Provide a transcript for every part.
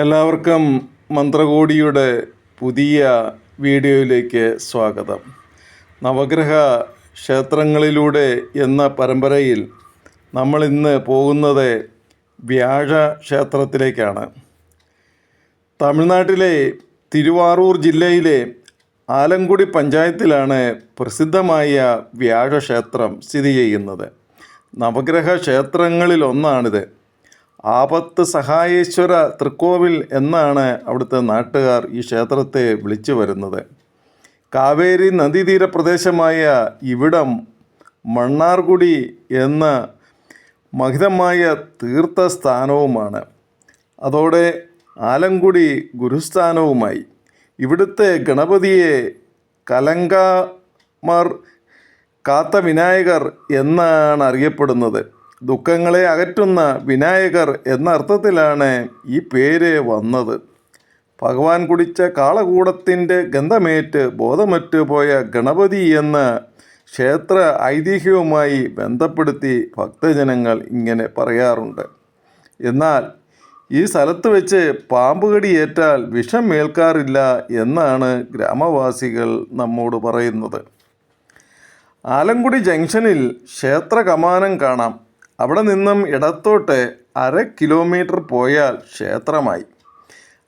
എല്ലാവർക്കും മന്ത്രകോടിയുടെ പുതിയ വീഡിയോയിലേക്ക് സ്വാഗതം. നവഗ്രഹ ക്ഷേത്രങ്ങളിലൂടെ എന്ന പരമ്പരയിൽ നമ്മൾ ഇന്ന് പോകുന്നത് വ്യാഴ ക്ഷേത്രത്തിലേക്കാണ്. തമിഴ്നാട്ടിലെ തിരുവാറൂർ ജില്ലയിലെ ആലങ്കുടി പഞ്ചായത്തിലാണ് പ്രസിദ്ധമായ വ്യാഴക്ഷേത്രം സ്ഥിതി ചെയ്യുന്നത്. നവഗ്രഹ ക്ഷേത്രങ്ങളിൽ ഒന്നാണിത് ആപത്ത് സഹായേശ്വര തൃക്കോവിൽ എന്നാണ് അവിടുത്തെ നാട്ടുകാർ ഈ ക്ഷേത്രത്തെ വിളിച്ചു വരുന്നത്. കാവേരി നദീതീര പ്രദേശമായ ഇവിടം മണ്ണാർകുടി എന്ന മഹിതമായ തീർത്ഥസ്ഥാനവുമാണ്. അതോടെ ആലങ്കുടി ഗുരുസ്ഥാനവുമായി. ഇവിടുത്തെ ഗണപതിയെ കലങ്കാമർ കാത്ത വിനായകർ എന്നാണ് അറിയപ്പെടുന്നത്. ദുഃഖങ്ങളെ അകറ്റുന്ന വിനായകർ എന്ന അർത്ഥത്തിലാണ് ഈ പേര് വന്നത്. ഭഗവാൻ കുടിച്ച കാളകൂടത്തിന്റെ ഗന്ധമേറ്റ് ബോധമറ്റു പോയ ഗണപതി എന്ന് ക്ഷേത്ര ഐതിഹ്യവുമായി ബന്ധപ്പെടുത്തി ഭക്തജനങ്ങൾ ഇങ്ങനെ പറയാറുണ്ട്. എന്നാൽ ഈ സ്ഥലത്ത് വെച്ച് പാമ്പ് കടിയേറ്റാൽ വിഷം ഏൽക്കാറില്ല എന്നാണ് ഗ്രാമവാസികൾ നമ്മോട് പറയുന്നത്. ആലങ്കുടി ജംഗ്ഷനിൽ ക്ഷേത്ര കമാനം കാണാം. അവിടെ നിന്നും ഇടത്തോട്ട് അര കിലോമീറ്റർ പോയാൽ ക്ഷേത്രമായി.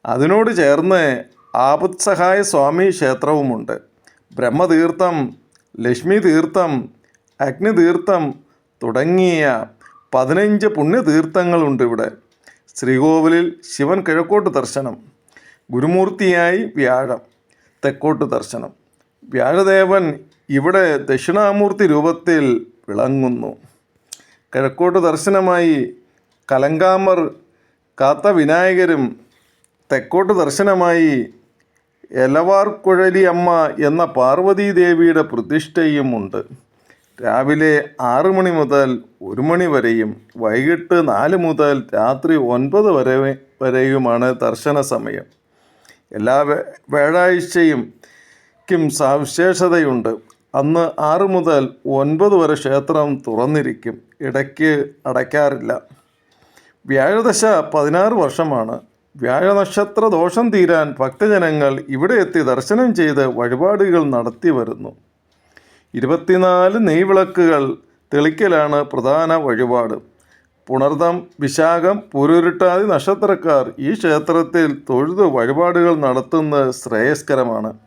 അതിനോട് ചേർന്ന് ആപത്സഹായ സ്വാമി ക്ഷേത്രവുമുണ്ട്. ബ്രഹ്മതീർത്ഥം ലക്ഷ്മി തീർത്ഥം അഗ്നിതീർത്ഥം തുടങ്ങിയ പതിനഞ്ച് പുണ്യതീർത്ഥങ്ങളുണ്ട് ഇവിടെ. ശ്രീകോവിലിൽ ശിവൻ കിഴക്കോട്ട് ദർശനം ഗുരുമൂർത്തിയായി വ്യാഴം തെക്കോട്ട് ദർശനം. വ്യാഴദേവൻ ഇവിടെ ദക്ഷിണാമൂർത്തി രൂപത്തിൽ വിളങ്ങുന്നു. കിഴക്കോട്ട് ദർശനമായി കലങ്കാമർ കാത്ത വിനായകരും തെക്കോട്ട് ദർശനമായി എലവാർക്കുഴലി അമ്മ എന്ന പാർവതീദേവിയുടെ പ്രതിഷ്ഠയും ഉണ്ട്. രാവിലെ ആറു മണി മുതൽ ഒരു മണി വരെയും വൈകിട്ട് നാല് മുതൽ രാത്രി ഒൻപത് വരെ വരെയുമാണ് ദർശന സമയം. എല്ലാ വ്യാഴാഴ്ചയും ക്കും സവിശേഷതയുണ്ട്. അന്ന് ആറ് മുതൽ ഒൻപത് വരെ ക്ഷേത്രം തുറന്നിരിക്കും. ഇടയ്ക്ക് അടയ്ക്കാറില്ല. വ്യാഴദശ പതിനാറ് വർഷമാണ്. വ്യാഴനക്ഷത്ര ദോഷം തീരാൻ ഭക്തജനങ്ങൾ ഇവിടെ എത്തി ദർശനം ചെയ്ത് വഴിപാടുകൾ നടത്തി വരുന്നു. ഇരുപത്തിനാല് നെയ്വിളക്കുകൾ തെളിക്കലാണ് പ്രധാന വഴിപാട്. പുണർദം വിശാഖം പുരുരുട്ടാതി നക്ഷത്രക്കാർ ഈ ക്ഷേത്രത്തിൽ തൊഴുത് വഴിപാടുകൾ നടത്തുന്നത് ശ്രേയസ്കരമാണ്.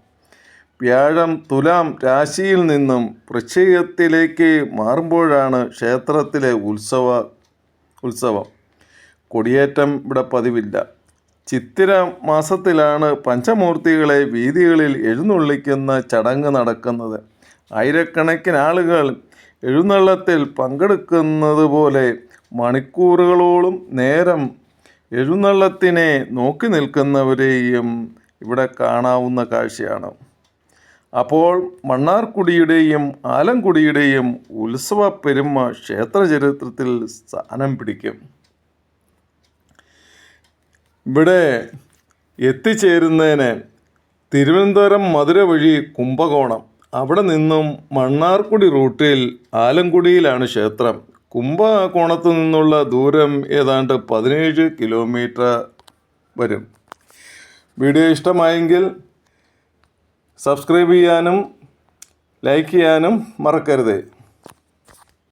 വ്യാഴം തുലാം രാശിയിൽ നിന്നും വൃശ്ചികത്തിലേക്ക് മാറുമ്പോഴാണ് ക്ഷേത്രത്തിലെ ഉത്സവ ഉത്സവം. കൊടിയേറ്റം ഇവിടെ പതിവില്ല. ചിത്തിര മാസത്തിലാണ് പഞ്ചമൂർത്തികളെ വീതികളിൽ എഴുന്നള്ളിക്കുന്ന ചടങ്ങ് നടക്കുന്നത്. ആയിരക്കണക്കിന് ആളുകൾ എഴുന്നള്ളത്തിൽ പങ്കെടുക്കുന്നത് പോലെ മണിക്കൂറുകളോളം നേരം എഴുന്നള്ളത്തിനെ നോക്കി നിൽക്കുന്നവരെയും ഇവിടെ കാണാവുന്ന കാഴ്ചയാണ്. അപ്പോൾ മണ്ണാർക്കുടിയുടെയും ആലംകുടിയുടെയും ഉത്സവ പെരുമ ക്ഷേത്ര ചരിത്രത്തിൽ സ്ഥാനം പിടിക്കും. ഇവിടെ എത്തിച്ചേരുന്നതിന് തിരുവനന്തപുരം മധുര വഴി കുംഭകോണം. അവിടെ നിന്നും മണ്ണാർക്കുടി റൂട്ടിൽ ആലങ്കുടിയിലാണ് ക്ഷേത്രം. കുംഭകോണത്തു നിന്നുള്ള ദൂരം ഏതാണ്ട് പതിനേഴ് കിലോമീറ്റർ വരും. വീഡിയോ ഇഷ്ടമായെങ്കിൽ സബ്സ്ക്രൈബ് ചെയ്യാനും ലൈക്ക് ചെയ്യാനും മറക്കരുത്.